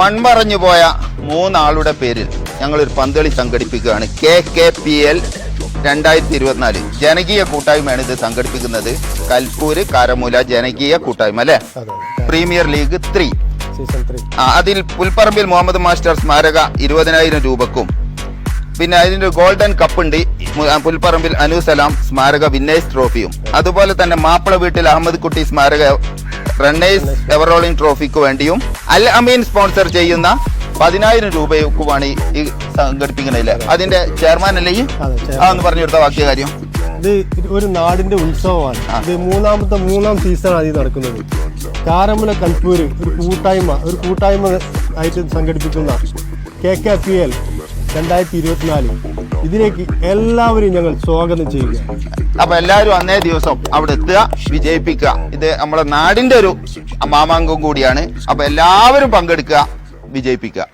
മൺമറഞ്ഞു പോയ മൂന്നാളുടെ പേരിൽ ഞങ്ങളൊരു പന്തളി സംഘടിപ്പിക്കുകയാണ് കെ കെ പി എൽ രണ്ടായിരത്തി ഇരുപത്തിനാല് ജനകീയ കൂട്ടായ്മയാണ് ഇത് സംഘടിപ്പിക്കുന്നത്. കൽപ്പൂര് കാരമൂല ജനകീയ കൂട്ടായ്മ അല്ലെ? Premier league three. അതിൽ പുൽപ്പറമ്പിൽ മുഹമ്മദ് മാസ്റ്റർ സ്മാരക ഇരുപതിനായിരം രൂപക്കും. പിന്നെ അതിന്റെ ഗോൾഡൻ കപ്പ് ഉണ്ട്. പുൽപ്പറമ്പിൽ അനുസലാം സ്മാരക വിന്നേഴ്സ് ട്രോഫിയും അതുപോലെ തന്നെ മാപ്പിള വീട്ടിൽ അഹമ്മദ് കുട്ടി സ്മാരക റണ്ണേഴ്സ് എവറോളിംഗ് ട്രോഫിക്ക് വേണ്ടിയും അൽ അമീൻ സ്പോൺസർ ചെയ്യുന്ന പതിനായിരം രൂപയ്ക്കുമാണ് ഈ- ഈ അതിന്റെ ചെയർമാൻ അല്ലേ ഈ? അതെ, chairman. ആ ഒന്ന് പറഞ്ഞു കൊടുത്ത ബാക്കിയ കാര്യം. ഇത് ഒരു നാടിന്റെ ഉത്സവമാണ്. ഇത് മൂന്നാമത്തെ മൂന്നാം സീസണാണ് ഇത് നടക്കുന്നത്. കാരമുല കൽപ്പൂര് ഒരു കൂട്ടായ്മ ഒരു കൂട്ടായ്മ ആയിട്ട് സംഘടിപ്പിക്കുന്ന കെ കെ പി എൽ രണ്ടായിരത്തി ഇരുപത്തിനാല്. ഇതിലേക്ക് എല്ലാവരെയും ഞങ്ങൾ സ്വാഗതം ചെയ്യുക. അപ്പൊ എല്ലാവരും അന്നേ ദിവസം അവിടെ എത്തുക വിജയിപ്പിക്കുക. ഇത് നമ്മുടെ നാടിന്റെ ഒരു മാമാങ്കം കൂടിയാണ്. അപ്പൊ എല്ലാവരും പങ്കെടുക്കുക വിജയിപ്പിക്കുക.